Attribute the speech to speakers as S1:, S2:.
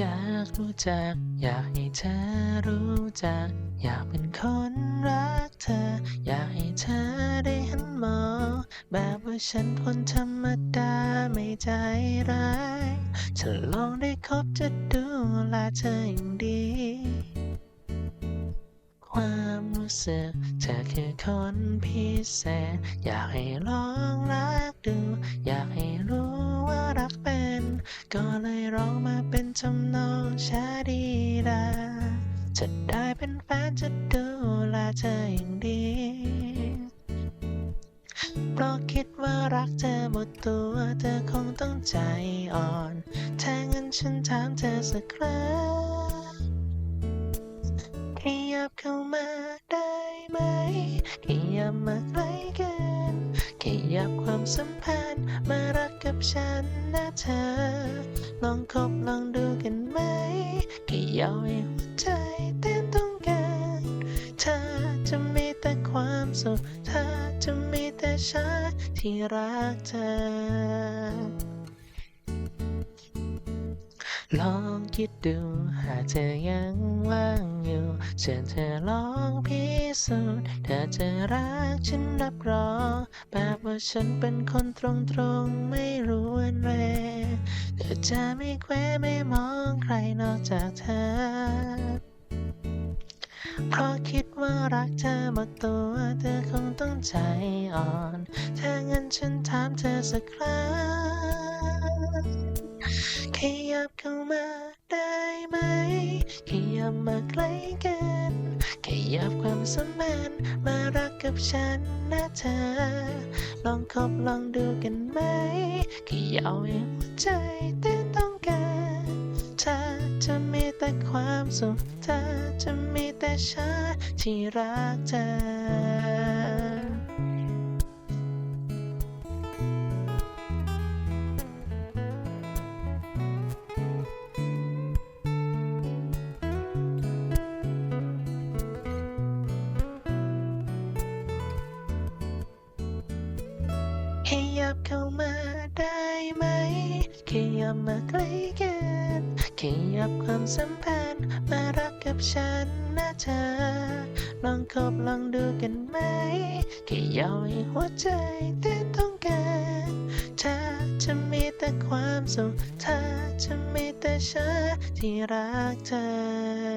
S1: อยากรู้จัก อยากให้เธอรู้จัก อยากเป็นคนรักเธอ อยากให้เธอได้หันมองแบบว่าฉันคนธรรมดาไม่ใจร้ายถ้าลองได้คบจะดูแลเธออย่างดี ความรู้สึกเธอคือคนพิเศษ อยากให้ลองรักดู อยากให้ ก็เลยร้องมาเป็นทำนองชาดีดาจะได้เป็นแฟนจะดูแลเธออย่างดีเพราะคิดว่ารักเธอหมดตัวเธอคงต้องใจอ่อน ถ้างั้นฉันถามเธอสักครั้งขยับเข้ามาได้ไหมขยับมา ยับความสัมพันธ์มารักกับฉันนะเธอ ลองคบลองดูกันไหมขยับให้หัวใจเต้นต้องการเธอจะมีแต่ความสุขเธอจะมีแต่ฉันที่รักเธอ ลองคิดดูหากเธอยังว่างอยู่เชิญเธอลองพิสูจน์เธอจะรักฉันรับรองแบบว่าฉันเป็นคนตรงๆไม่รู้วันเวเธอจะไม่แควไม่มองใครนอกจากเธอ เพราะคิดว่ารักเธอหมดตัวเธอคงต้องใจอ่อน ถ้างั้นฉันถามเธอสักครั้ง ขยับเข้ามาได้ไหม ขยับมาใกล้กัน ขยับความสัมพันธ์มารักกับฉันนะเธอ ลองคบลองดูกันไหม ขยับห้หัวใจเต้นต้องการเธอจะมีแต่ความสุขเธอจะมีแต่ฉันที่รักเธอ ขยับเข้ามาได้ไหม ขยับมาใกล้กัน ขยับความสัมพันธ์มารักกับฉันนะเธอ ลองคบลองดูกันไหม ขยับให้หัวใจเต้นต้องการเธอจะมีแต่ความสุขเธอจะมีแต่ฉันที่รักเธอ